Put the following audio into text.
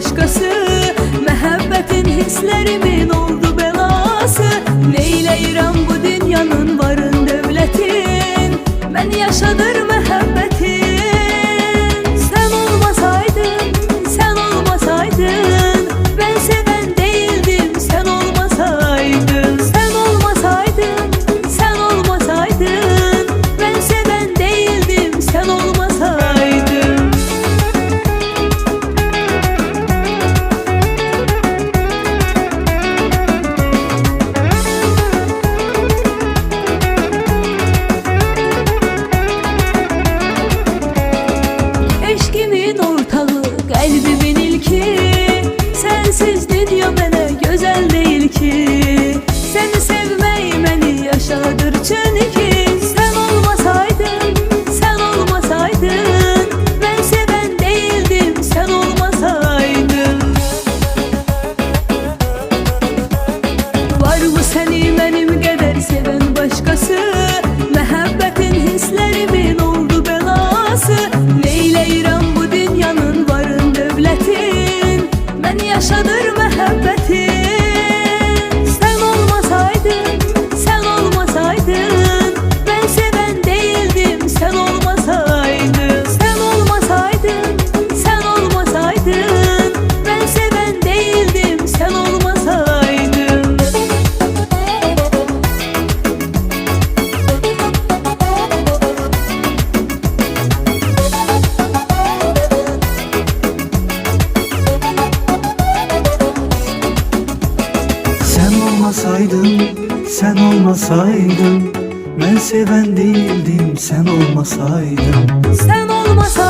başkası Mehabbetin hislerimin oldu belası. Neyleyirem bu dünyanın varın devletin? Ben yaşadırım olmasaydın sen olmasaydın. Ben seven değildim sen olmasaydın. Sen olmasaydın.